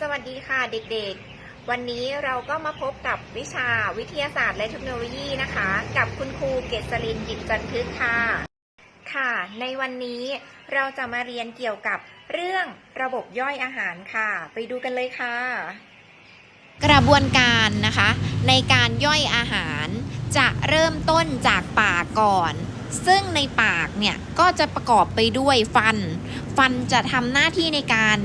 สวัสดีค่ะเด็กๆ วันนี้เราก็มาพบกับวิชาวิทยาศาสตร์และเทคโนโลยีนะคะ กับคุณครูเกษรินกิจจันทึกค่ะ ค่ะ ในวันนี้เราจะมาเรียนเกี่ยวกับเรื่องระบบย่อยอาหารค่ะ ไปดูกันเลยค่ะ กระบวนการนะคะ ในการย่อยอาหารจะเริ่มต้นจากปากก่อน ซึ่งในปากเนี่ยก็จะประกอบไปด้วยฟัน ฟันจะทำหน้าที่ในการ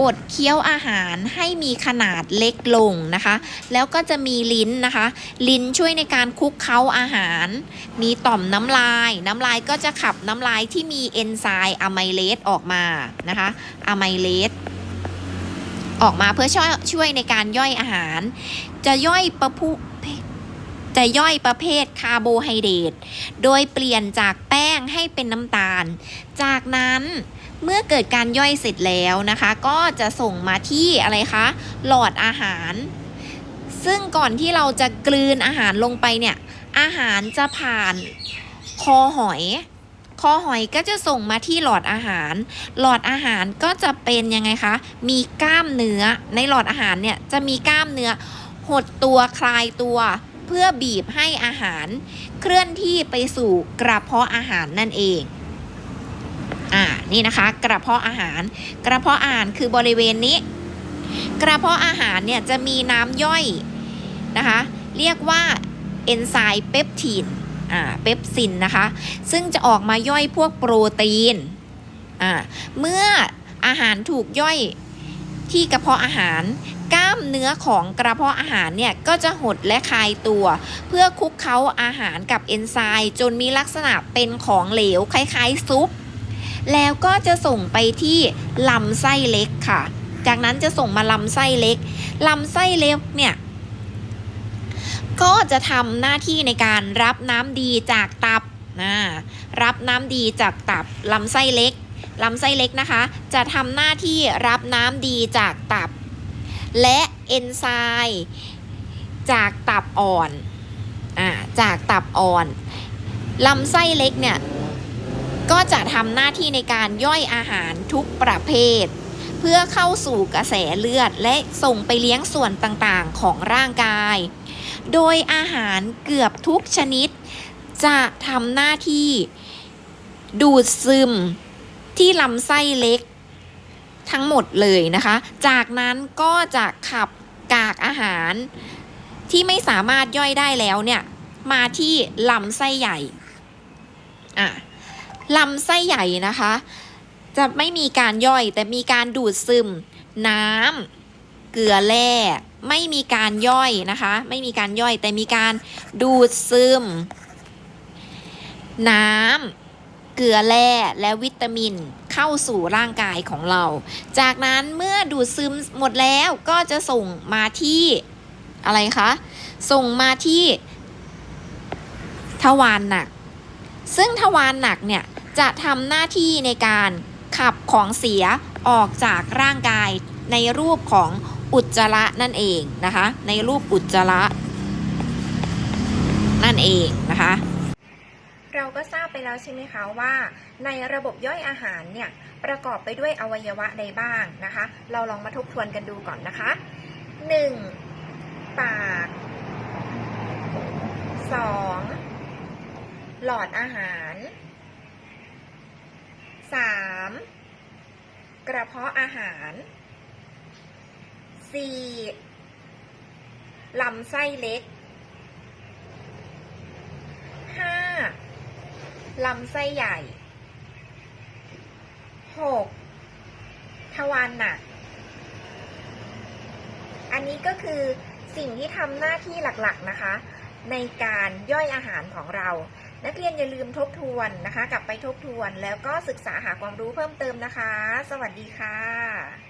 บดเคี้ยวอาหารให้มีขนาดเล็กลงนะคะ แล้วก็จะมีลิ้นนะคะ ลิ้นช่วยในการคุกเค้าอาหาร มีต่อมน้ำลาย น้ำลายก็จะขับน้ำลายที่มีเอนไซม์อะไมเลสออกมานะคะอะไมเลสออกมาเพื่อช่วยช่วยในการย่อยอาหาร จะย่อยประพุ จะย่อยประเภทคาร์โบไฮเดรตโดยเปลี่ยนจากแป้งให้เป็นน้ำตาล จากนั้นเมื่อเกิดการย่อยเสร็จแล้วนะคะ ก็จะส่งมาที่อะไรคะ หลอดอาหาร ซึ่งก่อนที่เราจะกลืนอาหารลงไปเนี่ย อาหารจะผ่านคอหอย คอหอยก็จะส่งมาที่หลอดอาหาร หลอดอาหารก็จะเป็นยังไงคะ มีกล้ามเนื้อ ในหลอดอาหารเนี่ยจะมีกล้ามเนื้อหดตัวคลายตัว เพื่อบีบให้อาหารเคลื่อนที่ไปสู่กระเพาะอาหารนั่นเองอ่านี่นะคะกระเพาะอาหาร กระเพาะอาหารคือบริเวณนี้ กระเพาะอาหารเนี่ยจะมีน้ำย่อยนะคะเรียกว่าเอนไซม์เปปทีนอ่าเปปซินนะคะ ซึ่งจะออกมาย่อยพวกโปรตีนอ่าเมื่ออาหารถูกย่อยที่กระเพาะอาหาร กล้ามเนื้อของกระเพาะอาหารเนี่ยก็จะหดและคลายตัว เพื่อคุกเคล้าอาหารกับเอนไซม์จนมีลักษณะเป็นของเหลวคล้ายๆซุป แล้วก็จะส่งไปที่ลำไส้เล็กค่ะ จากนั้นจะส่งมาลำไส้เล็กลำไส้เล็กเนี่ยก็จะทำหน้าที่ในการรับน้ำดีจากตับนะรับน้ำดีจากตับลำไส้เล็กลำไส้เล็กนะคะ จะทำหน้าที่รับน้ำดีจากตับ และเอนไซม์จากตับอ่อนอ่าจากตับอ่อนลำไส้เล็กเนี่ยก็จะทำหน้าที่ในการย่อยอาหารทุกประเภท เพื่อเข้าสู่กระแสเลือดและส่งไปเลี้ยงส่วนต่างๆของร่างกาย โดยอาหารเกือบทุกชนิด จะทำหน้าที่ดูดซึมที่ลำไส้เล็ก ทั้งหมดเลยนะคะ จากนั้นก็จะขับกากอาหารที่ไม่สามารถย่อยได้แล้วเนี่ย มาที่ลำไส้ใหญ่อะลำไส้ใหญ่นะคะ จะไม่มีการย่อยแต่มีการดูดซึม น้ำเกลือแร่ไม่มีการย่อยนะคะ ไม่มีการย่อยแต่มีการดูดซึม น้ำ เกลือแร่และวิตามินเข้าสู่ร่างกายของเรา จากนั้นเมื่อดูดซึมหมดแล้วก็จะส่งมาที่อะไรคะ ส่งมาที่ทวารหนัก ซึ่งทวารหนักเนี่ยจะทำหน้าที่ในการขับของเสียออกจากร่างกายในรูปของอุจจาระนั่นเองนะคะ ในรูปอุจจาระนั่นเองนะคะ เราก็ทราบไปแล้วใช่ไหมคะว่า ในระบบย่อยอาหารเนี่ยประกอบไปด้วยอวัยวะใดบ้างนะคะ เราลองมาทบทวนกันดูก่อนนะคะ 1. ปาก 2. หลอดอาหาร 3. กระเพาะอาหาร 4. ลำไส้เล็ก ลำไส้ใหญ่ 6. ทวารหนัก อันนี้ก็คือสิ่งที่ทำหน้าที่หลักๆนะคะ ในการย่อยอาหารของเรา นักเรียนอย่าลืมทบทวนนะคะ กลับไปทบทวนแล้วก็ศึกษาหาความรู้เพิ่มเติมนะคะ สวัสดีค่ะ